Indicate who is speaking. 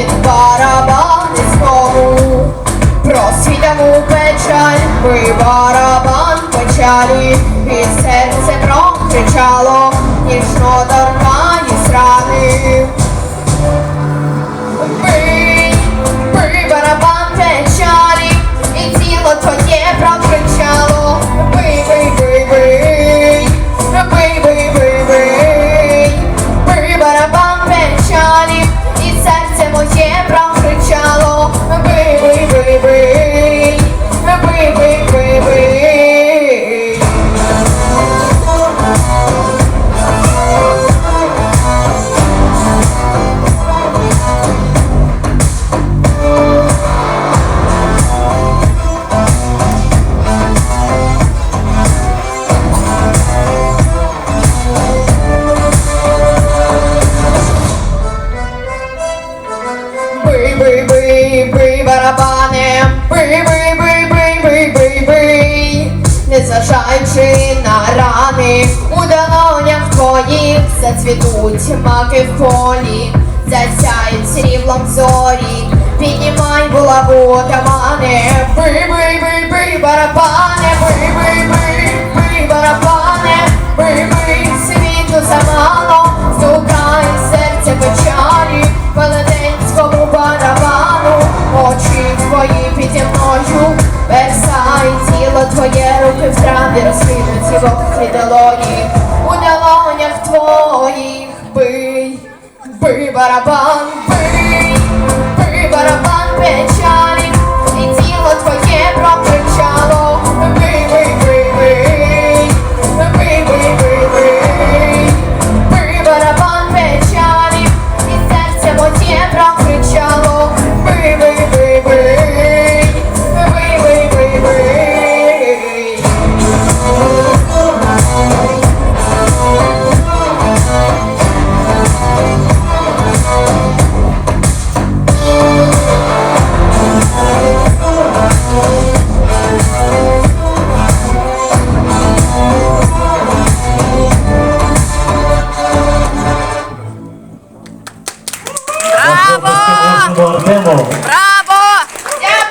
Speaker 1: від барабаницькому, просвітяну печаль, ви барабан печалі, і серце прокричало, ніжно торкані срани. долонях твоїх зацвітуть маки в полі, засяють сріблом зорі, піднімай булаву, тамани, бий, бий, бий, бий, барабани, бий, бий. one.